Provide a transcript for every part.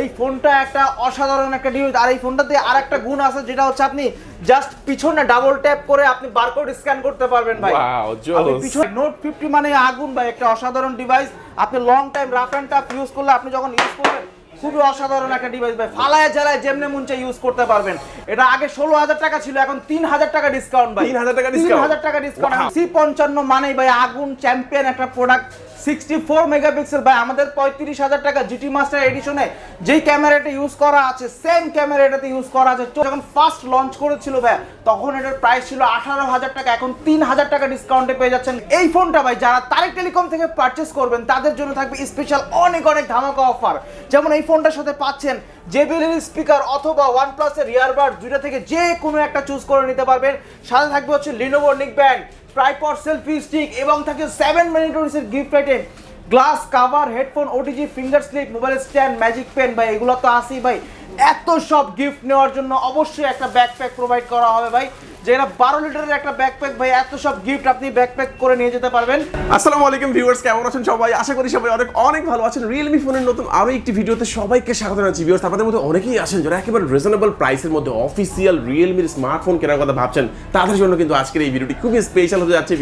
এই ফোনটা একটা অসাধারণ একটা ডিভাইস আর এই ফোনটাতে আর একটা গুণ আছে যেটা হচ্ছে আপনি জাস্ট পিছনে ডাবল ট্যাপ করে আপনি বারকোড স্ক্যান করতে পারবেন ভাই। আপনি পিছনে নোট ফিফটি মানে আগুন ভাই একটা অসাধারণ ডিভাইস আপনি long time rough and tough use করলে আপনি যখন ইউজ করবেন খুবই অসাধারণ একটা ডিভাইস ভাই। ফালায় জ্বালায় যেমনে মুনচে ইউজ করতে পারবেন। এটা আগে ষোলো হাজার টাকা ছিল এখন তিন হাজার টাকা ডিসকাউন্ট ভাই। 3,000 টাকা তিন হাজার টাকা ডিসকাউন্ট. সি পঞ্চান্ন মানেই ভাই আগুন চ্যাম্পিয়ন একটা প্রোডাক্ট সিক্সটি ফোর মেগাপিক্সেল ভাই, আমাদের পঁয়ত্রিশ হাজার টাকা জিটি মাস্টার এডিশনে যেই ক্যামেরাটা ইউজ করা আছে সেম ক্যামেরা এটাতে ইউজ করা আছে। যখন ফার্স্ট লঞ্চ করেছিল ভাই, তখন এটার প্রাইস ছিল আঠারো হাজার টাকা, এখন তিন হাজার টাকা ডিসকাউন্টে পেয়ে যাচ্ছেন। এই ফোনটা ভাই, যারা তারেক টেলিকম থেকে পারচেস করবেন, তাদের জন্য থাকবে স্পেশাল অনেক অনেক ধামাকা অফার যেমন এই ফোনটার সাথে পাচ্ছেন জেবিএল স্পিকার অথবা ওয়ান প্লাসের ইয়ারবাড দুইটা থেকে যে কোনো একটা চুজ করে নিতে পারবেন। সাথে থাকবে হচ্ছে লিনোভো নিক ব্যান্ড ট্রাইপড সেলফি স্টিক এবং থাকে সেভেন মিনিটের gift item glass cover headphone OTG finger slip mobile stand magic pen ভাই, এগুলো তো আসি ভাই। এত সব গিফট নেওয়ার জন্য অবশ্যই একটা ব্যাকপ্যাক প্রোভাইড করা হবে ভাই। যেটা বারো লিটারের একটা ভাই, এত সব গিফট আপনি করে নিয়ে যেতে পারবেন। আসসালামু আলাইকুম কেমন আছেন সবাই? আশা করি সবাই অনেক অনেক ভালো আছেন। রিয়েলমি ফোনের নতুন আরও একটি ভিডিওতে সবাইকে আপনাদের মধ্যে অনেকেই যারা রিজনেবল প্রাইসের মধ্যে অফিসিয়াল রিয়েলমির স্মার্টফোন কেনার কথা ভাবছেন। তাদের জন্য কিন্তু আজকের এই ভিডিওটি খুবই স্পেশাল হতে যাচ্ছে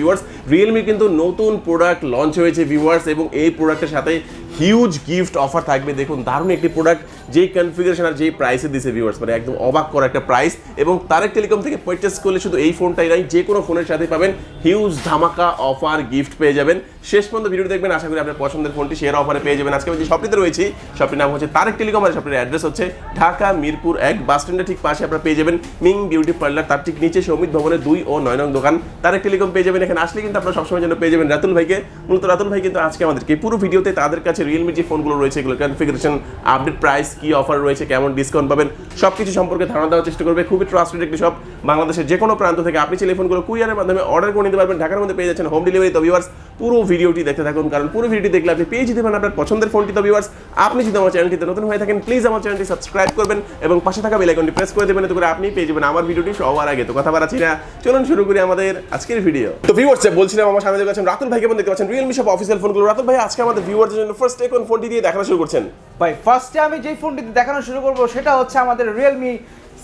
রিয়েলমির কিন্তু নতুন প্রোডাক্ট লঞ্চ হয়েছে ভিউয়ার্স এবং এই প্রোডাক্টের সাথে হিউজ গিফট অফার থাকবে। দেখুন, দারুণ একটি প্রোডাক্ট যেই কনফিগারেশন আর যেই প্রাইসে দিছে ভিউয়ার্স মানে একদম অবাক করা একটা প্রাইস এবং তারেক টেলিকম থেকে পারচেস করলে শুধু এই ফোনটাই নাই যে কোনো ফোনের সাথে পাবেন হিউজ ধামাকা অফার গিফট পেয়ে যাবেন। শেষ পর্যন্ত ভিডিও দেখবেন, আশা করি আপনার পছন্দের ফোনটি শেয়ার অফারে পেয়ে যাবেন। আজকে আমি যে শপটিতে রয়েছি শপটির নাম হচ্ছে তারেক টেলিকম আর শপটির অ্যাড্রেস হচ্ছে ঢাকা মিরপুর এক বাস স্ট্যান্ডের ঠিক পাশে আপনারা পেয়ে যাবেন মিং বিউটি পার্লার তার ঠিক নিচে সৌমিত ভবনের দুই ও নয় নং দোকান। তারেক টেলিকম পেয়ে যাবেন, এখানে আসলে কিন্তু আপনারা সবসময় জন্য পেয়ে যাবেন রাতুল ভাইকে। মূলত রাতুল ভাই কিন্তু আজকে আমাদেরকে পুরো ভিডিওতে তাদের কাছে রিয়েলমি যে ফোনগুলো রয়েছে এগুলো কনফিগারেশন আপডেট প্রাইস কি অফার রয়েছে, কেমন ডিসকাউন্ট পাবেন সব কিছু সম্পর্কে ধারণা দেওয়ার চেষ্টা করবে খুবই ট্রাস্টেড একটি শপ বাংলাদেশের যে কোনো প্রান্ত থেকে। আপনি চাইলে এই ফোনগুলো কুরিয়ারের মাধ্যমে অর্ডার করে নিতে পারবেন, ঢাকার মধ্যে পেয়ে যাচ্ছেন হোম ডেলিভারি তো ভিউয়ার্স পুরো ভিডিওটি দেখতে থাকুন, কারণ পুরো ভিডিওটি দেখলে আপনি পেয়ে যেতে পারেন আপনার পছন্দের ফোনটি তো ভিউয়ার্স আপনি যদি আমার চ্যানেলটিতে নতুন হয়ে থাকেন প্লিজ আমার চ্যানেলটি সাবস্ক্রাইব করবেন এবং পাশে থাকা বেল আইকনটি প্রেস করে দেবেন, এতে করে আপনি পেয়ে যাবেন আমার ভিডিওটি সবার আগে। তো কথা বাড়াচ্ছি না, চলুন শুরু করি আমাদের আজকের ভিডিও তো ভিউয়ার্স বলছিলাম, আমার সামনে দেখতে পাচ্ছেন রাতুল ভাইকে দেখতে পাচ্ছেন রিয়েলমি শপ অফিসিয়াল ফোনগুলো রাতুল ভাই, আজকে আমাদের ভিউয়ারদের জন্য ফার্স্ট কোন ফোনটি দিয়ে দেখানো শুরু করছেন। ভাই ফার্স্টে আমি যেই ফোনটি দেখানো শুরু করব সেটা হচ্ছে আমাদের রিয়েলমি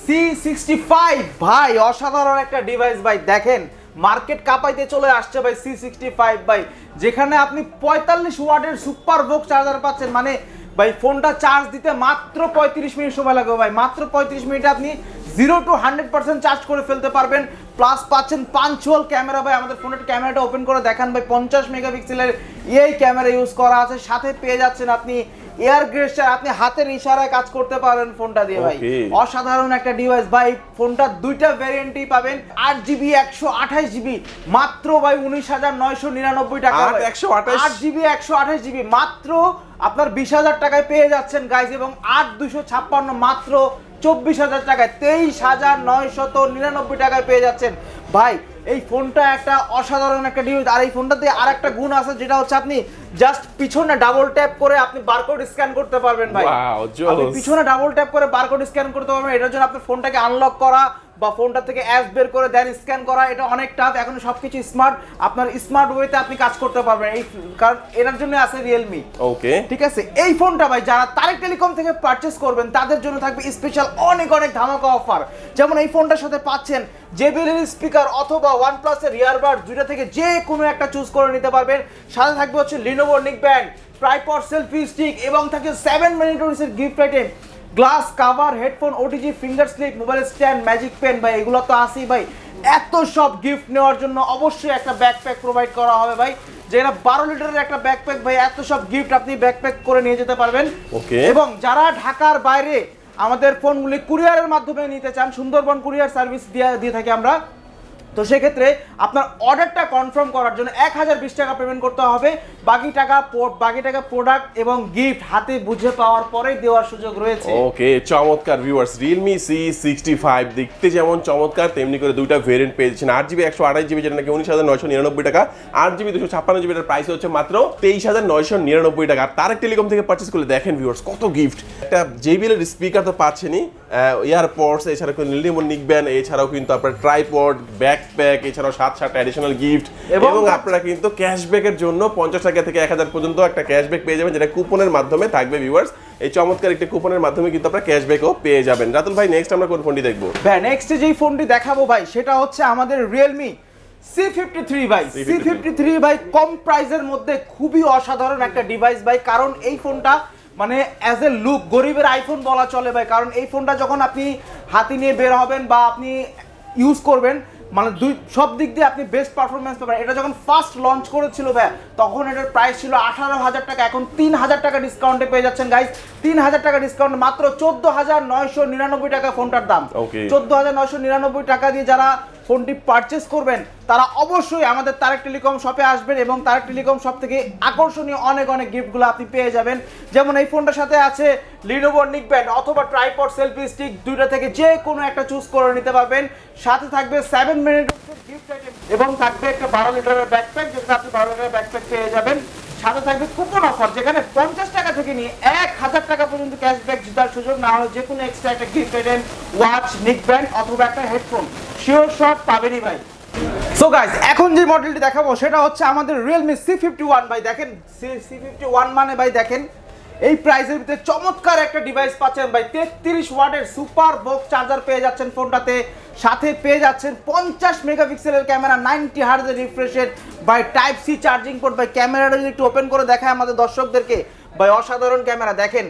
সি সিক্সটি ফাইভ ভাই, অসাধারণ একটা ডিভাইস ভাই, দেখেন মার্কেট কাঁপাইতে চলে আসছে ভাই সি সিক্সটি ফাইভ ভাই। যেখানে আপনি পঁয়তাল্লিশ ওয়াটের সুপার ভোক চার্জার পাচ্ছেন। মানে ভাই, ফোনটা চার্জ দিতে মাত্র পঁয়ত্রিশ মিনিট সময় লাগবে ভাই। মাত্র পঁয়ত্রিশ মিনিটে আপনি zero to hundred percent charge করে ফেলতে পারবেন। প্লাস পাচ্ছেন পাঞ্চুয়াল ক্যামেরা ভাই। আমাদের ফোনের ক্যামেরাটা ওপেন করে দেখান ভাই। পঞ্চাশ মেগাপিক্সেলের এই ক্যামেরা ইউজ করা আছে। সাথে পেয়ে যাচ্ছেন আপনি এয়ার গ্রেসার আপনি হাতের ইশারায় কাজ করতে পারেন ফোনটা দিয়ে ভাই। অসাধারণ একটা ডিভাইস ভাই ফোনটা দুইটা ভ্যারিয়েন্টই পাবেন আট জিবি একশো আঠাশ জিবি মাত্র ভাই উনিশ হাজার নয়শো নিরানব্বই টাকা একশো ভাই। 128 আট জিবি একশো আঠাশ জিবি মাত্র আপনার বিশ হাজার টাকায় পেয়ে যাচ্ছেন গাইজ এবং আট দুশো ছাপ্পান্ন মাত্র চব্বিশ হাজার টাকায় তেইশ হাজার নয়শত নিরানব্বই টাকায় পেয়ে যাচ্ছেন। ভাই এই ফোনটা একটা অসাধারণ একটা ডিভাইস আর এই ফোনটাতে আর একটা গুণ আছে যেটা হচ্ছে আপনি জাস্ট পিছনে ডাবল ট্যাপ করে আপনি বারকোড স্ক্যান করতে পারবেন ভাই। আপনি পিছনে ডাবল ট্যাপ করে বারকোড স্ক্যান করতে পারবেন। এটার জন্য আপনার ফোনটাকে আনলক করা বা ফোনটা থেকে অ্যাপ বের করে দেন স্ক্যান করা এটা অনেক টাফ এখন সবকিছু স্মার্ট আপনার স্মার্ট ওয়েতে আপনি কাজ করতে পারবেন। এই কারণ এটার জন্য আছে রিয়েলমি ওকে ঠিক আছে? এই ফোনটা ভাই যারা তারেক টেলিকম থেকে পারচেস করবেন তাদের জন্য থাকবে স্পেশাল অনেক অনেক ধামাকা অফার যেমন এই ফোনটার সাথে পাচ্ছেন জেবিএল স্পিকার অথবা ওয়ান প্লাসের ইয়ারবাড দুইটা থেকে যে কোনো একটা চুজ করে নিতে পারবেন। সাথে থাকবে হচ্ছে লিনোভো নিক ব্যান্ড ট্রাইপড সেলফি স্টিক এবং থাকে সেভেন মিনিটের gift item glass cover headphone OTG finger slip mobile stand magic pen ভাই এগুলো তো আসেই ভাই। এত সব গিফট নেওয়ার জন্য অবশ্যই একটা ব্যাকপ্যাক প্রোভাইড করা হবে ভাই। যেটা বারো লিটারের একটা ব্যাকপ্যাক ভাই এত সব গিফট আপনি ব্যাকপ্যাক করে নিয়ে যেতে পারবেন। ওকে এবং যারা ঢাকার বাইরে আমাদের ফোনগুলি কুরিয়ারের মাধ্যমে নিতে চান সুন্দরবন কুরিয়ার সার্ভিস দিয়ে দিয়ে থাকি আমরা। তো সেক্ষেত্রে আপনার অর্ডারটা কনফার্ম করার জন্য এক হাজার বিশ টাকা পেমেন্ট করতে হবে। বাকি টাকা বাকি টাকা প্রোডাক্ট এবং গিফট হাতে বুঝে পাওয়ার পরেই দেওয়ার সুযোগ রয়েছে। ওকে চমৎকার viewers Realme C sixty five দেখতে যেমন চমৎকার, তেমনি করে দুইটা ভেরিয়েন্ট পেয়েছেন আট জিবি একশো আঠাশ জিবি যেটা নাকি উনিশ হাজার নয়শো নিরানব্বই টাকা। আট জিবি দুশো ছাপ্পান্ন জিবি প্রাইস হচ্ছে মাত্র তেইশ হাজার নয়শো নিরানব্বই টাকা। তারেক টেলিকম থেকে পারচেস করলে দেখেন ভিউয়ার্স কত গিফট একটা জেবিএল এর স্পিকার তো পাচ্ছেনই ইয়ারপডস এছাড়া কিন্তু লিলিমন নিকবেন এছাড়াও কিন্তু আপনার ট্রাইপড ব্যাক ব্যাকপ্যাক এছাড়াও সাত সাতটা অ্যাডিশনাল গিফট এবং- আপনারা কিন্তু ক্যাশব্যাকের জন্য পঞ্চাশ টাকা থেকে এক হাজার পর্যন্ত একটা ক্যাশব্যাক পেয়ে যাবেন যেটা কুপনের মাধ্যমে থাকবে ভিউয়ার্স এই চমৎকার একটি কুপনের মাধ্যমে কিন্তু আপনারা ক্যাশব্যাকও পেয়ে যাবেন। রাতুল ভাই নেক্সট আমরা কোন ফোনটি দেখব? ভাই নেক্সট যেই ফোনটি দেখাবো ভাই সেটা হচ্ছে আমাদের রিয়েলমি সি ফিফটি থ্রি ভাই সি ফিফটি থ্রি ভাই কম প্রাইসের মধ্যে খুবই অসাধারণ একটা ডিভাইস ভাই কারণ এই ফোনটা মানে অ্যাজ এ লুক গরিবের আইফোন বলা চলে ভাই কারণ এই ফোনটা যখন আপনি হাতে নিয়ে বের হবেন বা আপনি ইউজ করবেন মানে দুই সব দিক দিয়ে আপনি বেস্ট পারফরমেন্স পাবেন এটা যখন ফার্স্ট লঞ্চ করেছিল ভাই তখন এটার প্রাইস ছিল আঠারো হাজার টাকা। এখন তিন হাজার টাকা ডিসকাউন্টে পেয়ে যাচ্ছেন গাইজ তিন হাজার টাকা ডিসকাউন্ট মাত্র চোদ্দ হাজার নয়শো নিরানব্বই টাকা ফোনটার দাম। চোদ্দ হাজার নয়শো নিরানব্বই টাকা দিয়ে যারা ফোনটি পারচেস করবেন, তারা অবশ্যই আমাদের তারেক টেলিকম শপে আসবেন এবং তারেক টেলিকম শপ থেকে আকর্ষণীয় অনেক অনেক গিফটগুলো আপনি পেয়ে যাবেন। যেমন এই ফোনটার সাথে আছে লিনোভো নিকব্যান্ড অথবা ট্রাইপড সেলফি স্টিক দুইটা থেকে যে কোনো একটা চুজ করে নিতে পারবেন। সাথে থাকবে সেভেন মিনিট গিফট আইটেম এবং থাকবে একটা বারো লিটারের ব্যাকপ্যাক যেটা আপনি বারো লিটারের ব্যাকপ্যাক পেয়ে যাবেন। সাথে থাকবে কুপন অফার যেখানে পঞ্চাশ টাকা থেকে নিয়ে এক হাজার টাকা পর্যন্ত ক্যাশব্যাক জেতার সুযোগ না হলে যে কোনো এক্সট্রা একটা gift item watch neck band অথবা একটা হেডফোন শিওর শট পাবেনই ভাই। সো গাইস এখন যে মডেলটি দেখাবো, সেটা হচ্ছে আমাদের রিয়েলমি সি ফিফটি ওয়ান ভাই। দেখেন সি ফিফটি ওয়ান মানে ভাই দেখেন এই প্রাইসের ভিতরে চমৎকার একটা ডিভাইস পাচ্ছেন ভাই। তেত্রিশ ওয়ার্ডের সুপার বক চার্জার পেয়ে যাচ্ছেন ফোনটাতে। সাথে পেয়ে যাচ্ছেন পঞ্চাশ মেগাপিক্সেলের ক্যামেরা নাইনটি হার্জের রিফ্রেশের by type C charging port by ক্যামেরাটা যদি একটু ওপেন করে দেখায় আমাদের দর্শকদেরকে। ভাই, অসাধারণ ক্যামেরা দেখেন।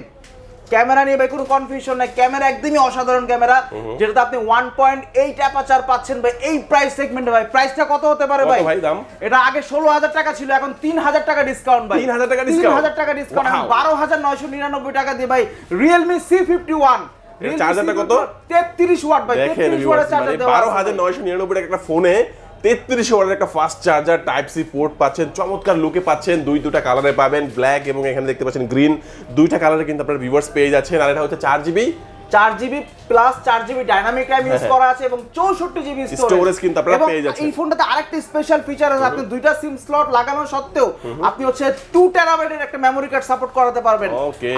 ক্যামেরা নিয়ে ভাই কোনো কনফিউশন নাই ক্যামেরা একদমই অসাধারণ ক্যামেরা যেটাতে আপনি ওয়ান পয়েন্ট এইট অ্যাপাচার পাচ্ছেন ভাই এই প্রাইস সেগমেন্টে ভাই প্রাইসটা কত হতে পারে ভাই ভাই দাম? এটা আগে ষোলো হাজার টাকা ছিল এখন তিন হাজার টাকা ডিসকাউন্ট ভাই 3,000 টাকা তিন discount? হাজার টাকা ডিসকাউন্ট Wow. বারো হাজার নয়শো নিরানব্বই টাকা দিয়ে ভাই রিয়েলমি সি ফিফটি ওয়ানের চার্জারটা কত? তেত্রিশ ওয়াট ভাই দেখেন তেত্রিশ viewers, ওয়াটের চার্জার মানে দেওয়া বারো আছে হাজার ভাই। নয়শো নিরানব্বই টাকা একটা ফোনে তেত্রিশ ওয়ার্ডের একটা fast charger type C port পাচ্ছেন, চমৎকার লুকে পাচ্ছেন, দুই দুটা কালারে পাবেন ব্ল্যাক এবং এখানে দেখতে পাচ্ছেন গ্রিন দুইটা কালারে কিন্তু আপনার ভিউয়ার্স পেয়ে যাচ্ছেন, আর এটা হচ্ছে চার জিবি চার জিবি প্লাস চার জিবি ডাইনামিক র্যাম ইউজ। করা আছে এবং চৌষট্টি জিবি Storage কিন্তু আপনারা পেয়ে যাচ্ছেন। এই ফোনটাতে আরেকটা স্পেশাল ফিচার আছে আপনি দুইটা সিম স্লট লাগানো সত্ত্বেও আপনি হচ্ছে টু টেরাবাইটের একটা মেমোরি কার্ড সাপোর্ট করাতে পারবেন।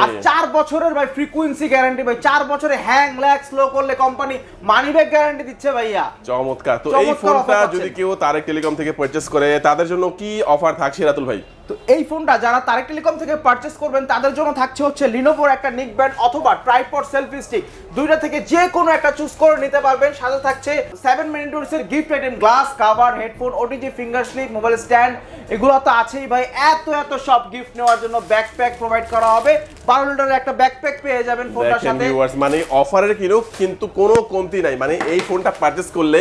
আর চার বছরের ভাই ফ্রিকোয়েন্সি গ্যারান্টি ভাই চার বছরে হ্যাং ল্যাগ স্লো করলে কোম্পানি মানি ব্যাক গ্যারান্টি দিচ্ছে ভাইয়া। চমৎকার। তো এই ফোনটা যদি কেউ তারেক টেলিকম থেকে পারচেস করে তাদের জন্য কি অফার থাকছে রাতুল ভাই? তো এই ফোনটা যারা তারেক টেলিকম থেকে পারচেস করবেন তাদের জন্য থাকছে হচ্ছে লিনোভোর একটা নিক ব্যান্ড অথবা ট্রাইপড সেলফি স্টিক দুইটা থেকে যে কোনো একটা চুজ করে নিতে পারবেন। সাথে থাকছে seven minutes gift item glass cover headphone OTG finger slip mobile stand এগুলো তো আছেই ভাই। এত এত সব গিফট নেওয়ার জন্য ব্যাকপ্যাক প্রোভাইড করা হবে। বারো লিটারের একটা ব্যাকপ্যাক পেয়ে যাবেন ফোনটার সাথে। মানে অফারের কিনুক কিন্তু কোনো কমতি নাই। মানে এই ফোনটা পারচেস করলে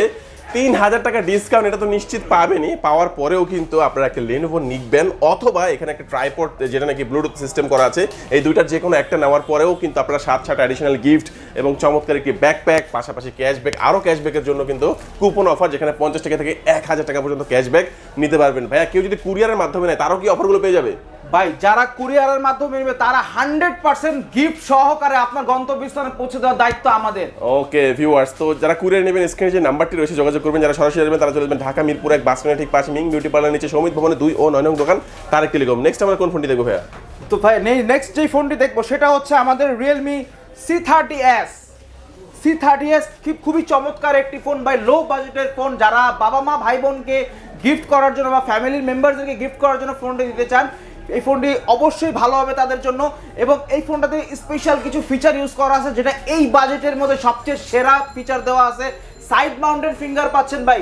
তিন হাজার টাকা ডিসকাউন্ট এটা তো নিশ্চিত পাবেনই। পাওয়ার পরেও কিন্তু আপনারা একটা লেনোভো নিকবেন অথবা এখানে একটা ট্রাইপড যেটা নাকি ব্লুটুথ সিস্টেম করা আছে। এই দুইটার যে কোনো একটা নেওয়ার পরেও কিন্তু আপনারা সাত সাত অ্যাডিশনাল গিফট এবং চমৎকার একটি ব্যাকপ্যাক পাশাপাশি ক্যাশব্যাক আরও ক্যাশব্যাকের জন্য কিন্তু কুপন অফার যেখানে পঞ্চাশ টাকা থেকে এক হাজার টাকা পর্যন্ত ক্যাশব্যাক নিতে পারবেন। ভাইয়া, কেউ যদি কুরিয়ারের মাধ্যমে নেয়, তারও কি অফারগুলো পেয়ে যাবে? ভাই যারা কুরিয়ারের মাধ্যমে নেবে তারা হান্ড্রেড পার্সেন্ট গিফট সহকারে আপনার গন্তব্যস্থানে পৌঁছে দেওয়ার দায়িত্ব আমাদের। ওকে ভিউয়ার্স তো যারা কুরিয়ার নেবেন স্ক্রিনে যে নাম্বারটি রয়েছে যোগাযোগ করবেন। যারা সরাসরি যাবেন তারা চলে যাবেন ঢাকা মিরপুর এক বাস ঠিক পাশে। মিং বিউটি পার্লার নিচে সমিত ভবনে দুই ও নয় নং দোকান তারেক টেলিকম নেক্সট আমরা কোন ফোনটি দেখব ভাইয়া? তো ভাই নেক্সট যে ফোনটি দেখব সেটা হচ্ছে আমাদের Realme C thirty S C thirty S খুবই চমৎকার একটি ফোন ভাই লো বাজেটের ফোন। যারা বাবা মা ভাই বোনকে গিফট করার জন্য বা ফ্যামিলির মেম্বারদেরকে গিফট করার জন্য ফোনটি দিতে চান এই ফোনটি অবশ্যই ভালো হবে তাদের জন্য এবং এই ফোনটাতে স্পেশাল কিছু ফিচার ইউজ করা আছে, যেটা এই বাজেটের মধ্যে সবচেয়ে সেরা ফিচার দেওয়া আছে। সাইড মাউন্টেড ফিঙ্গার পাচ্ছেন ভাই,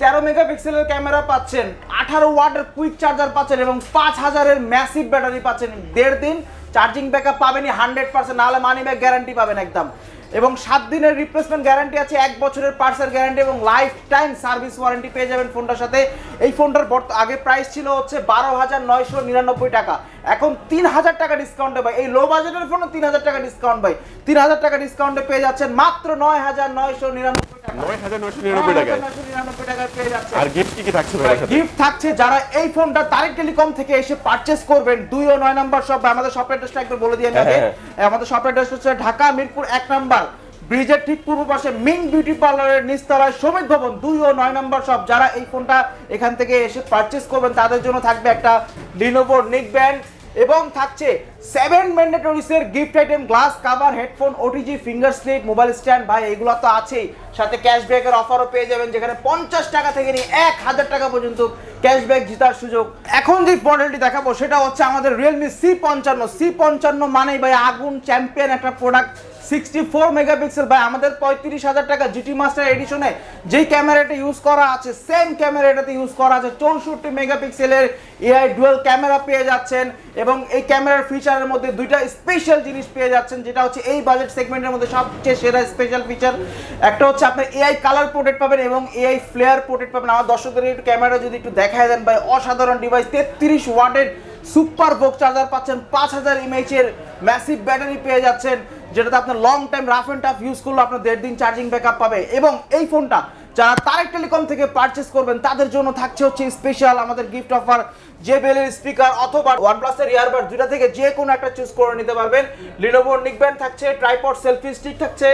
তেরো মেগাপিক্সেলের ক্যামেরা পাচ্ছেন, আঠারো ওয়াটের কুইক চার্জার পাচ্ছেন এবং পাঁচ হাজারের ম্যাসিভ ব্যাটারি পাচ্ছেন। দেড় দিন চার্জিং ব্যাকআপ পাবেনই হান্ড্রেড পার্সেন্ট নাহলে মানি ব্যাক গ্যারান্টি পাবেন একদম। এবং সাত দিনের রিপ্লেসমেন্ট গ্যারান্টি আছে এক বছরের পার্সেল গ্যারান্টি এবং লাইফ টাইম সার্ভিস ওয়ারেন্টি পেয়ে যাবেন ফোনটার সাথে। এই ফোনটার বর্ত- আগে প্রাইস ছিল হচ্ছে বারো হাজার নয়শো নিরানব্বই টাকা। এখন তিন হাজার টাকা ডিসকাউন্টে ভাই। এই লো বাজেটের ফোনে তিন হাজার টাকা ডিসকাউন্ট ভাই। তিন হাজার টাকা ডিসকাউন্টে পেয়ে যাচ্ছেন মাত্র নয় হাজার নয়শো নিরানব্বই টাকা। নয় হাজার নয়শো নিরানব্বই টাকায়। 9,999 টাকায় পেয়ে যাচ্ছে আর গিফট কি কি থাকছে ভাইয়ার গিফট থাকছে যারা এই ফোনটা তারেক টেলিকম থেকে এসে পারচেস করবেন। দুই ও নয় নাম্বার শপ আমাদের শপ অ্যাড্রেসটা একবার বলে দিয়ে আগে হ্যাঁ, আমাদের শপ অ্যাড্রেস হচ্ছে ঢাকা মিরপুর এক নাম্বার ব্রিজের ঠিক পূর্ব পাশে মিং বিউটি পার্লারের নিচতলায় সমিত ভবন দুই ও নয় নম্বর শপ যারা এই ফোনটা এখান থেকে এসে পারচেস করবেন তাদের জন্য থাকবে একটা লিনোভো নিক ব্যান্ড এবং থাকছে seven ম্যান্ডেটরিসের gift item glass cover headphone OTG finger slip mobile stand ভাই, এগুলো তো আছেই। সাথে ক্যাশব্যাকের অফারও পেয়ে যাবেন, যেখানে পঞ্চাশ টাকা থেকে নিয়ে এক হাজার টাকা পর্যন্ত ক্যাশব্যাক জেতার সুযোগ। এখন যে মডেলটি দেখাবো, সেটা হচ্ছে আমাদের রিয়েলমি সি পঞ্চান্ন। সি পঞ্চান্ন মানেই ভাই আগুন চ্যাম্পিয়ন একটা প্রোডাক্ট সিক্সটি ফোর মেগাপিক্সেল ভাই, আমাদের পঁয়ত্রিশ হাজার টাকা জিটি মাস্টার এডিশনে যেই ক্যামেরাটা ইউজ করা আছে সেম ক্যামেরাটাতে ইউজ করা আছে, চৌষট্টি মেগাপিক্সেলের এআই ডুয়েল ক্যামেরা পেয়ে যাচ্ছেন এবং এই ক্যামেরার ফিচারের মধ্যে দুইটা স্পেশাল জিনিস পেয়ে যাচ্ছেন, যেটা হচ্ছে এই বাজেট সেগমেন্টের মধ্যে সবচেয়ে সেরা স্পেশাল ফিচার একটা হচ্ছে আপনার এআই কালার পোর্ট্রেট পাবেন এবং এআই ফ্লেয়ার পোর্ট্রেট পাবেন। আমার দর্শকদের একটু ক্যামেরা যদি একটু দেখায় দেন ভাই, অসাধারণ ডিভাইস তেত্রিশ ওয়াটের সুপার বোক চার্জার পাচ্ছেন, পাঁচ হাজার এমএইচের ম্যাসিভ ব্যাটারি পেয়ে যাচ্ছেন। যেটাতে আপনার long time rough and tough use করলে আপনার দেড় দিন চার্জিং ব্যাকআপ পাবে। এবং এই ফোনটা যারা তারেক টেলিকম থেকে পারচেস করবেন, তাদের জন্য থাকছে হচ্ছে স্পেশাল আমাদের গিফট অফার যে বেলের স্পিকার অথবা ওয়ান প্লাসের ইয়ারবাড দুটা থেকে যে কোনো একটা চুজ করে নিতে পারবেন। লিনোভোর নিকব্যান্ড থাকছে ট্রাইপড সেলফি স্টিক থাকছে,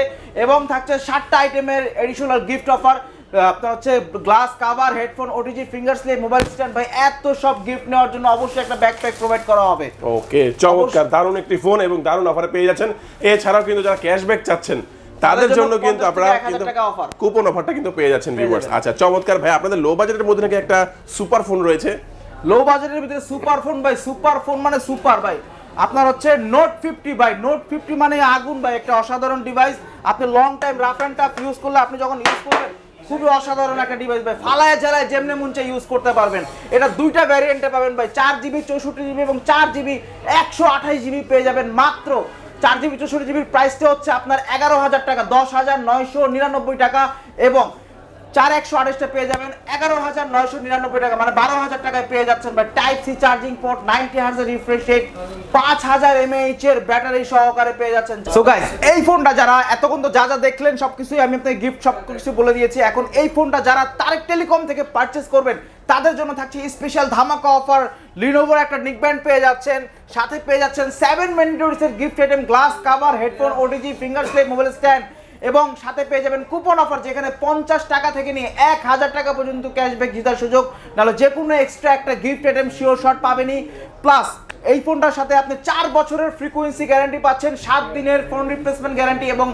এবং থাকছে ষাটটা আইটেমের এডিশনাল গিফট অফার আপনার হচ্ছে glass cover headphone OTG finger slip mobile stand ভাই এত সব গিফট নেওয়ার জন্য অবশ্যই একটা ব্যাকপ্যাক প্রোভাইড করা হবে। ওকে চমৎকার দারুণ একটি ফোন এবং দারুণ অফারে পেয়ে যাচ্ছেন। এছাড়াও কিন্তু যারা ক্যাশব্যাক চাচ্ছেন তাদের জন্য কিন্তু আপনারা কিন্তু কুপন অফারটা কিন্তু পেয়ে যাচ্ছেন ভিউয়ার্স আচ্ছা চমৎকার ভাই আপনাদের লো বাজেটের মধ্যে নাকি একটা সুপার ফোন রয়েছে? লো বাজেটের ভিতরে সুপার ফোন ভাই সুপার ফোন মানে সুপার ভাই। আপনার হচ্ছে নোট ফিফটি ভাই নোট ফিফটি মানে আগুন ভাই একটা অসাধারণ ডিভাইস আপনি long time rough and tough use করলে আপনি যখন ইউজ করবেন খুবই অসাধারণ একটা ডিভাইস ভাই। ফালায় জ্বালায় যেমনে মন চাই ইউজ করতে পারবেন। এটা দুইটা ভ্যারিয়েন্টে পাবেন ভাই। চার জিবি চৌষট্টি জিবি এবং চার জিবি একশো আঠাশ জিবি পেয়ে যাবেন মাত্র। চার জিবি চৌষট্টি জিবির প্রাইসটা হচ্ছে আপনার এগারো হাজার টাকা, দশ হাজার নয়শো নিরানব্বই টাকা এবং চার একশো আঠাশটা পেয়ে যাবেন। এগারো হাজার নয়শো নিরানব্বই টাকা মানে বারো হাজার টাকায় পেয়ে যাচ্ছেন বা type C charging port ninety হাজার রিফ্রেশ রেট পাঁচ হাজার এমএইচ এর ব্যাটারি সহকারে পেয়ে যাচ্ছেন। সো গাইস এই ফোনটা যারা এতক্ষণ তো যা যা দেখলেন সবকিছুই আমি আপনাকে গিফট সব কিছু বলে দিয়েছি। এখন এই ফোনটা যারা তারেক টেলিকম থেকে পারচেস করবেন তাদের জন্য থাকছে স্পেশাল ধামাকা অফার লিনোভোর একটা নিকব্যান্ড পেয়ে যাচ্ছেন সাথে পেয়ে যাচ্ছেন seven মিনিটসের gift item glass cover headphone OTG finger slip mobile stand এবং সাথে পেয়ে যাবেন কুপন অফার যেখানে পঞ্চাশ টাকা থেকে নিয়ে এক হাজার টাকা পর্যন্ত ক্যাশব্যাক জেতার সুযোগ। নাহলে যে কোনো এক্সট্রা একটা গিফট আইটেম শিওর শট পাবেনি প্লাস এই ফোনটার সাথে আপনি চার বছরের ফ্রিকোয়েন্সি গ্যারান্টি পাচ্ছেন, সাত দিনের ফোন রিপ্লেসমেন্ট গ্যারান্টি এবং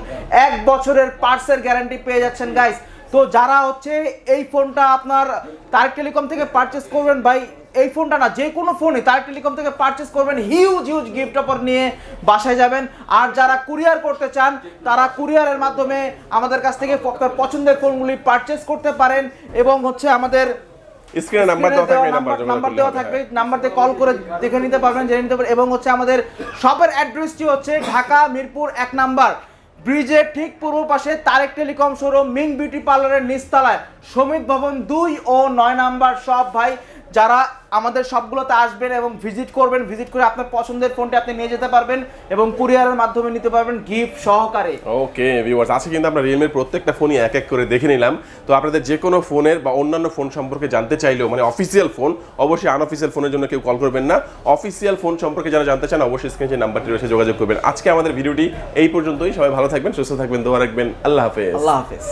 এক বছরের পার্টসের গ্যারান্টি পেয়ে যাচ্ছেন গাইস তো যারা হচ্ছে এই ফোনটা আপনার তার টেলিকম থেকে পারচেস করবেন ভাই এই ফোনটা না যে কোনো ফোনই তার টেলিকম থেকে পারচেস করবেন হিউজ হিউজ গিফট অফার নিয়ে বাসায় যাবেন। আর যারা কুরিয়ার করতে চান তারা কুরিয়ারের মাধ্যমে আমাদের কাছ থেকে পছন্দের ফোনগুলি পারচেস করতে পারেন এবং হচ্ছে আমাদের স্ক্রিনে নাম্বার দেওয়া থাকবে নাম্বার দেওয়া থাকবে নাম্বার দিয়ে কল করে দেখে নিতে পারবেন জেনে নিতে পারবেন। এবং হচ্ছে আমাদের শপের অ্যাড্রেসটি হচ্ছে ঢাকা মিরপুর এক নাম্বার। ব্রিজের ঠিক পূর্ব পাশে তারেক টেলিকম শোরুম মিং বিউটি পার্লারের নিচতলায়। সমিত ভবন দুই ও নয় নাম্বার সব ভাই। যারা আমাদের সবগুলোতে আসবেন এবং ভিজিট করবেন ভিজিট করে আপনার পছন্দের ফোনটি আপনি নিয়ে যেতে পারবেন এবং কুরিয়ারের মাধ্যমে নিতে পারবেন গিফট সহকারে। ওকে ভিউয়ার্স আজকে কিন্তু আমরা রিয়েলমির প্রত্যেকটা ফোনই এক এক করে দেখে নিলাম। তো আপনাদের যে কোনো ফোনের বা অন্যান্য ফোন সম্পর্কে জানতে চাইলেও মানে অফিসিয়াল ফোন অবশ্যই আনঅফিসিয়াল ফোনের জন্য কেউ কল করবেন না। অফিসিয়াল ফোন সম্পর্কে যারা জানতে চান অবশ্যই স্ক্রিনে যে নাম্বারটি রয়েছে যোগাযোগ করবেন। আজকে আমাদের ভিডিওটি এই পর্যন্তই। সবাই ভালো থাকবেন সুস্থ থাকবেন দোয়া রাখবেন। আল্লাহ হাফেজ। আল্লাহ হাফেজ।